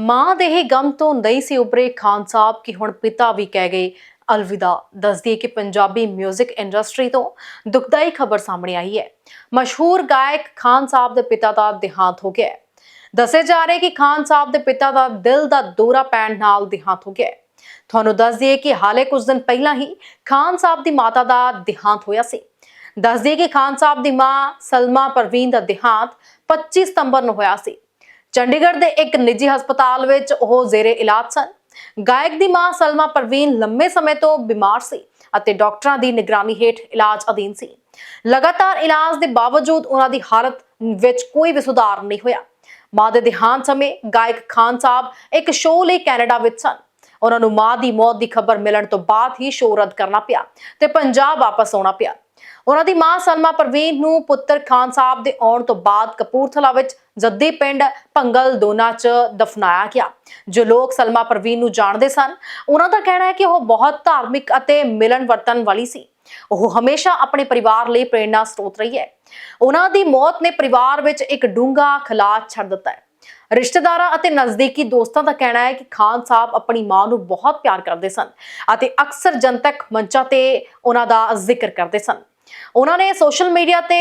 ਮਾਂ ਦੇ ਹੀ ਗਮ ਤੋਂ ਨਹੀਂ ਸੀ ਉਭਰੇ ਖਾਨ ਸਾਹਿਬ ਕਿ ਹੁਣ ਪਿਤਾ ਵੀ ਕਹਿ ਗਏ, ਅਲਵਿਦਾ, ਦੱਸਦੀ ਹੈ ਕਿ ਪੰਜਾਬੀ 뮤직 ਇੰਡਸਟਰੀ ਤੋਂ ਦੁਖਦਾਈ ਖਬਰ ਸਾਹਮਣੇ ਆਈ ਹੈ। ਮਸ਼ਹੂਰ ਗਾਇਕ ਖਾਨ ਸਾਹਿਬ ਦੇ ਪਿਤਾ ਦਾ ਦੇਹਾਂਤ ਹੋ ਗਿਆ ਹੈ। ਦੱਸੇ ਜਾ ਰਹੇ ਕਿ ਖਾਨ ਸਾਹਿਬ ਦੇ ਪਿਤਾ ਦਾ ਦਿਲ ਦਾ ਦੌਰਾ ਪੈਣ ਨਾਲ ਦੇਹਾਂਤ ਹੋ ਗਿਆ ਹੈ। ਤੁਹਾਨੂੰ ਦੱਸ ਦਈਏ ਕਿ ਹਾਲੇ ਕੁਝ ਦਿਨ ਪਹਿਲਾਂ ਹੀ ਖਾਨ ਸਾਹਿਬ ਦੀ ਮਾਤਾ ਦਾ ਦੇਹਾਂਤ ਹੋਇਆ ਸੀ। ਦੱਸ ਦਈਏ ਕਿ ਖਾਨ ਸਾਹਿਬ ਦੀ ਮਾਂ ਸਲਮਾ ਪਰਵੀਨ ਦਾ ਦੇਹਾਂਤ 25 ਸਤੰਬਰ ਨੂੰ ਹੋਇਆ ਸੀ। ਚੰਡੀਗੜ੍ਹ ਦੇ ਇੱਕ ਨਿੱਜੀ ਹਸਪਤਾਲ ਵਿੱਚ ਉਹ ਜ਼ੇਰੇ ਇਲਾਜ ਸਨ। ਗਾਇਕ ਦੀ ਮਾਂ ਸਲਮਾ ਪਰਵੀਨ ਲੰਮੇ ਸਮੇਂ ਤੋਂ ਬਿਮਾਰ ਸੀ ਅਤੇ ਡਾਕਟਰਾਂ ਦੀ ਨਿਗਰਾਨੀ ਹੇਠ ਇਲਾਜ ਅਧੀਨ ਸੀ। ਲਗਾਤਾਰ ਇਲਾਜ ਦੇ ਬਾਵਜੂਦ ਉਹਨਾਂ ਦੀ ਹਾਲਤ ਵਿੱਚ ਕੋਈ ਵੀ ਸੁਧਾਰ ਨਹੀਂ ਹੋਇਆ। ਮਾਂ ਦੇ ਦੇਹਾਂਤ ਸਮੇਂ ਗਾਇਕ ਖਾਨ ਸਾਹਿਬ ਇੱਕ ਸ਼ੋਅ ਲਈ ਕੈਨੇਡਾ ਵਿੱਚ ਸਨ। ਉਹਨਾਂ ਨੂੰ ਮਾਂ ਦੀ ਮੌਤ ਦੀ ਖਬਰ ਮਿਲਣ ਤੋਂ ਬਾਅਦ ਹੀ ਸ਼ੋਅ ਰੱਦ ਕਰਨਾ ਪਿਆ ਤੇ ਪੰਜਾਬ ਵਾਪਸ ਆਉਣਾ ਪਿਆ। ਉਹਨਾਂ ਦੀ ਮਾਂ ਸਲਮਾ ਪਰਵੀਨ ਨੂੰ ਪੁੱਤਰ ਖਾਨ ਸਾਹਿਬ ਦੇ ਆਉਣ ਤੋਂ ਬਾਅਦ ਕਪੂਰਥਲਾ ਵਿੱਚ ਜੱਦੀ ਪਿੰਡ ਭੰਗਲ ਦੋਨਾ ਚ ਦਫਨਾਇਆ ਗਿਆ। ਜੋ ਲੋਕ ਸਲਮਾ ਪਰਵੀਨ ਨੂੰ ਜਾਣਦੇ ਸਨ, ਉਹਨਾਂ ਦਾ ਕਹਿਣਾ ਹੈ ਕਿ ਉਹ ਬਹੁਤ ਧਾਰਮਿਕ ਅਤੇ ਮਿਲਨ ਵਰਤਨ ਵਾਲੀ ਸੀ। ਉਹ ਹਮੇਸ਼ਾ ਆਪਣੇ ਪਰਿਵਾਰ ਲਈ ਪ੍ਰੇਰਣਾ ਸਰੋਤ ਰਹੀ ਹੈ। ਉਹਨਾਂ ਦੀ ਮੌਤ ਨੇ ਪਰਿਵਾਰ ਵਿੱਚ ਇੱਕ ਡੂੰਘਾ ਖਲਾਅ ਛੱਡ ਦਿੱਤਾ ਹੈ। ਰਿਸ਼ਤੇਦਾਰਾਂ ਅਤੇ ਨਜ਼ਦੀਕੀ ਦੋਸਤਾਂ ਦਾ ਕਹਿਣਾ ਹੈ ਕਿ ਖਾਨ ਸਾਹਿਬ ਆਪਣੀ ਮਾਂ ਨੂੰ ਬਹੁਤ ਪਿਆਰ ਕਰਦੇ ਸਨ ਅਤੇ ਅਕਸਰ ਜਨਤਕ ਮੰਚਾਂ ਤੇ ਉਹਨਾਂ ਦਾ ਜ਼ਿਕਰ ਕਰਦੇ ਸਨ। ਉਹਨਾਂ ਨੇ ਸੋਸ਼ਲ ਮੀਡੀਆ ਤੇ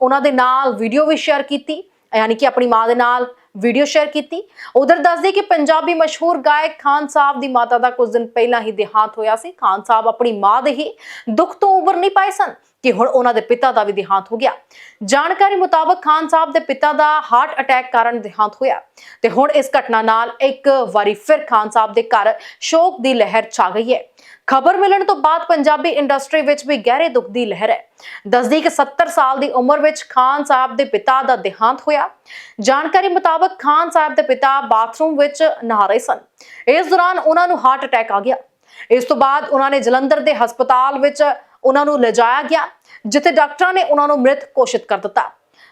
ਉਹਨਾਂ ਦੇ ਨਾਲ ਵੀਡੀਓ ਵੀ ਸ਼ੇਅਰ ਕੀਤੀ, ਯਾਨੀ ਕਿ ਆਪਣੀ ਮਾਂ ਦੇ ਨਾਲ ਵੀਡੀਓ ਸ਼ੇਅਰ ਕੀਤੀ। ਉਧਰ ਦੱਸਦੇ ਕਿ ਪੰਜਾਬੀ ਮਸ਼ਹੂਰ ਗਾਇਕ ਖਾਨ ਸਾਹਿਬ ਦੀ ਮਾਤਾ ਦਾ ਕੁਝ ਦਿਨ ਪਹਿਲਾਂ ਹੀ ਦੇਹਾਂਤ ਹੋਇਆ ਸੀ। ਖਾਨ ਸਾਹਿਬ ਆਪਣੀ ਮਾਂ ਦੇ ਹੀ ਦੁੱਖ ਤੋਂ ਉਭਰ ਨਹੀਂ ਪਾਏ ਸਨ। ਕਿ ਹੁਣ ਉਹਨਾਂ ਦੇ ਪਿਤਾ ਦਾ ਵੀ ਦੇਹਾਂਤ ਹੋ ਗਿਆ। ਜਾਣਕਾਰੀ ਮੁਤਾਬਕ ਖਾਨ ਸਾਹਿਬ ਦੇ ਪਿਤਾ ਦਾ ਹਾਰਟ ਅਟੈਕ ਕਾਰਨ ਦੇਹਾਂਤ ਹੋਇਆ। ਤੇ ਹੁਣ ਇਸ ਘਟਨਾ ਨਾਲ ਇੱਕ ਵਾਰੀ ਫਿਰ ਖਾਨ ਸਾਹਿਬ ਦੇ ਘਰ ਸ਼ੋਕ ਦੀ ਲਹਿਰ ਛਾ ਗਈ ਹੈ। ਖਬਰ ਮਿਲਣ ਤੋਂ ਬਾਅਦ ਪੰਜਾਬੀ ਇੰਡਸਟਰੀ ਵਿੱਚ ਵੀ ਗਹਿਰੇ ਦੁੱਖ ਦੀ ਲਹਿਰ ਹੈ। ਦੱਸਦੀ ਕਿ 70 ਸਾਲ ਦੀ ਉਮਰ ਵਿੱਚ ਖਾਨ ਸਾਹਿਬ ਦੇ ਪਿਤਾ ਦਾ ਦੇਹਾਂਤ ਹੋਇਆ। ਜਾਣਕਾਰੀ ਮੁਤਾਬਕ ਖਾਨ ਸਾਹਿਬ ਦੇ ਪਿਤਾ ਬਾਥਰੂਮ ਵਿੱਚ ਨਹਾ ਰਹੇ ਸਨ। ਇਸ ਦੌਰਾਨ ਉਹਨਾਂ ਨੂੰ ਹਾਰਟ ਅਟੈਕ ਆ ਗਿਆ। ਇਸ ਤੋਂ ਬਾਅਦ ਉਹਨਾਂ ਨੇ ਜਲੰਧਰ ਦੇ ਹਸਪਤਾਲ ਵਿੱਚ ਉਹਨਾਂ ਨੂੰ ਲਿਜਾਇਆ ਗਿਆ, ਜਿੱਥੇ ਡਾਕਟਰਾਂ ਨੇ ਉਹਨਾਂ ਨੂੰ ਮ੍ਰਿਤ ਘੋਸ਼ਿਤ ਕਰ ਦਿੱਤਾ।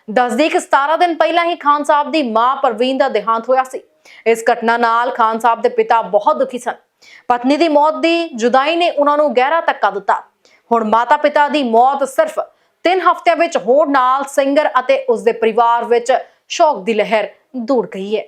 ਦੱਸਦੀ ਕਿ 17 ਦਿਨ ਪਹਿਲਾਂ ਹੀ ਖਾਨ ਸਾਹਿਬ ਦੀ ਮਾਂ ਪ੍ਰਵੀਨ ਦਾ ਦੇਹਾਂਤ ਹੋਇਆ ਸੀ। ਇਸ ਘਟਨਾ ਨਾਲ ਖਾਨ ਸਾਹਿਬ ਦੇ ਪਿਤਾ ਬਹੁਤ ਦੁਖੀ ਸਨ। ਪਤਨੀ ਦੀ ਮੌਤ ਦੀ ਜੁਦਾਈ ਨੇ ਉਹਨਾਂ ਨੂੰ ਗਹਿਰਾ ਧੱਕਾ ਦਿੱਤਾ। ਹੁਣ ਮਾਤਾ ਪਿਤਾ ਦੀ ਮੌਤ ਸਿਰਫ 3 ਹਫ਼ਤਿਆਂ ਵਿੱਚ ਹੋਣ ਨਾਲ ਸਿੰਗਰ ਅਤੇ ਉਸ ਦੇ ਪਰਿਵਾਰ ਵਿੱਚ ਸ਼ੌਕ ਦੀ ਲਹਿਰ ਦੂਰ ਗਈ ਹੈ।